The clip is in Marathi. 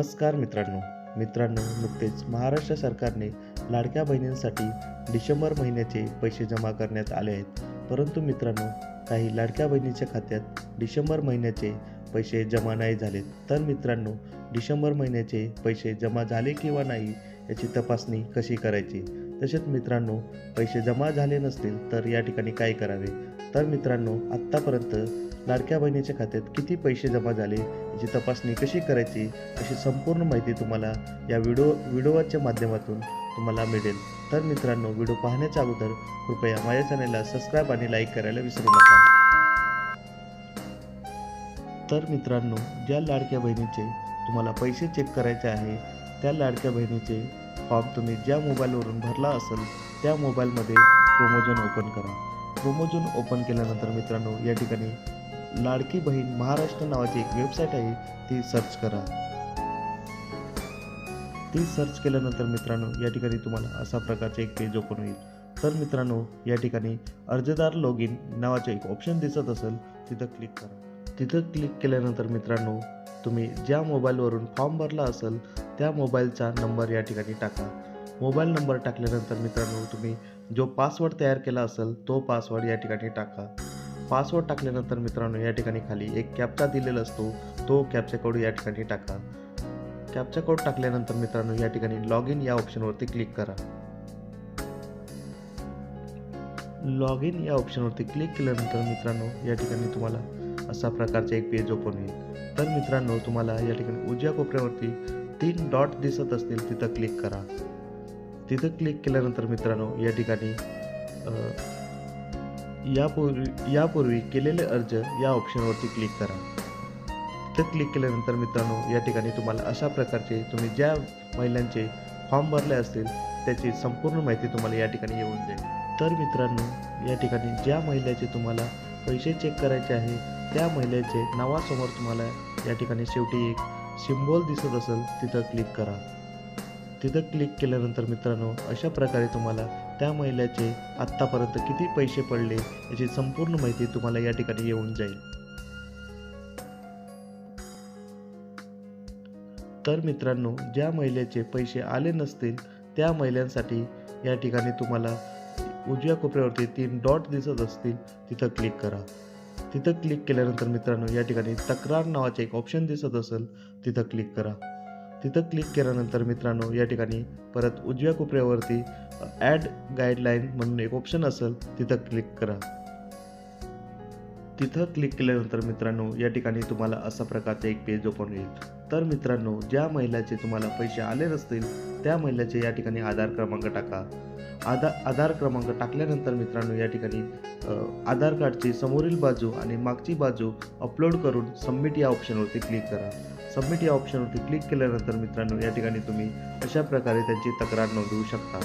नमस्कार मित्रांनो. मित्रांनो नुकतेच महाराष्ट्र सरकारने लाडक्या बहिणींसाठी डिसेंबर महिन्याचे पैसे जमा करण्यात आले आहेत. परंतु मित्रांनो काही लाडक्या बहिणीच्या खात्यात डिसेंबर महिन्याचे पैसे जमा नाही झालेत. तर मित्रांनो डिसेंबर महिन्याचे पैसे जमा झाले किंवा नाही याची तपासणी कशी करायची? तसेच मित्रांनो पैसे जमा झाले नसतील तर या ठिकाणी काय करावे? तर मित्रांनो आत्तापर्यंत लाडक्या बहिणीच्या खात्यात किती पैसे जमा झाले याची तपासणी कशी करायची अशी संपूर्ण माहिती तुम्हाला या व्हिडिओ व्हिडिओच्या माध्यमातून तुम्हाला मिळेल. तर मित्रांनो व्हिडिओ पाहण्याच्या अगोदर कृपया माझ्या चॅनलला सबस्क्राईब आणि लाईक करायला विसरू नका. तर मित्रांनो ज्या लाडक्या बहिणीचे तुम्हाला पैसे चेक करायचे आहे त्या लाडक्या बहिणीचे फॉर्म तुम्ही ज्या मोबाईलवरून भरला असेल त्या मोबाईलमध्ये क्रोमोझोन ओपन करा. क्रोमोझोन ओपन केल्यानंतर मित्रांनो या ठिकाणी लाडकी बहीण महाराष्ट्र नावाची एक वेबसाईट आहे ती सर्च करा. ती सर्च केल्यानंतर मित्रांनो या ठिकाणी तुम्हाला अशा प्रकारचे एक पेज ओपन होईल. तर मित्रांनो या ठिकाणी अर्जदार लॉग इन नावाचे एक ऑप्शन दिसत असेल तिथं क्लिक करा. तिथं क्लिक केल्यानंतर मित्रांनो तुम्ही ज्या मोबाईलवरून फॉर्म भरला असेल त्या मोबाईलचा नंबर या ठिकाणी टाका. मोबाईल नंबर टाकल्यानंतर मित्रांनो तुम्ही जो पासवर्ड तयार केला असेल तो पासवर्ड या ठिकाणी टाका. पासवर्ड टाकल्यानंतर मित्रांनो या ठिकाणी खाली एक कॅपचा दिलेला असतो. तो कॅपचा कोड या ठिकाणी टाका. कॅपचा कोड टाकल्यानंतर मित्रांनो या ठिकाणी लॉग इन या ऑप्शनवरती क्लिक करा. लॉग इन या ऑप्शनवरती क्लिक केल्यानंतर मित्रांनो या ठिकाणी तुम्हाला अशा प्रकारचे एक पेज ओपन होईल. तर मित्रांनो तुम्हाला या ठिकाणी उजव्या कोपऱ्यावरती तीन डॉट दिसत असतील तिथं क्लिक करा. तिथं क्लिक केल्यानंतर मित्रांनो या ठिकाणी यापूर्वी यापूर्वी केलेले अर्ज या ऑप्शनवरती क्लिक करा. तिथं क्लिक केल्यानंतर मित्रांनो या ठिकाणी तुम्हाला अशा प्रकारचे तुम्ही ज्या महिलांचे फॉर्म भरले असतील त्याची संपूर्ण माहिती तुम्हाला या ठिकाणी येऊन जाईल. तर मित्रांनो या ठिकाणी ज्या महिलेचे तुम्हाला पैसे चेक करायचे आहे त्या महिलेचे नावासमोर तुम्हाला या ठिकाणी शेवटी एक सिम्बॉल दिसत असेल तिथं क्लिक करा. तिथं क्लिक केल्यानंतर मित्रांनो अशा प्रकारे तुम्हाला त्या महिलेचे आत्तापर्यंत किती पैसे पडले याची संपूर्ण माहिती तुम्हाला या ठिकाणी येऊन जाईल. तर मित्रांनो ज्या महिलेचे पैसे आले नसतील त्या महिलांसाठी या ठिकाणी तुम्हाला उजव्या कोपऱ्यावरती तीन डॉट दिसत असतील तिथं क्लिक करा. तिथं क्लिक केल्यानंतर मित्रांनो या ठिकाणी तक्रार नावाचे एक ऑप्शन दिसत असेल तिथं क्लिक करा. तिथं क्लिक केल्यानंतर मित्रांनो या ठिकाणी परत उजव्या कोपऱ्यावरती ॲड गाईडलाईन म्हणून एक ऑप्शन असेल तिथं क्लिक करा. तिथं क्लिक केल्यानंतर मित्रांनो या ठिकाणी तुम्हाला अशा प्रकारचे एक पेज ओपन होईल. तर मित्रांनो ज्या महिलाचे तुम्हाला पैसे आले नसतील त्या महिलाचे या ठिकाणी आधार क्रमांक टाका. आधार आधार क्रमांक टाकल्यानंतर मित्रांनो या ठिकाणी आधार कार्डची समोरील बाजू आणि मागची बाजू अपलोड करून सबमिट या ऑप्शनवरती क्लिक करा. सबमिट या ऑप्शनवरती क्लिक केल्यानंतर मित्रांनो या ठिकाणी तुम्ही अशा प्रकारे त्यांची तक्रार नोंदवू शकता.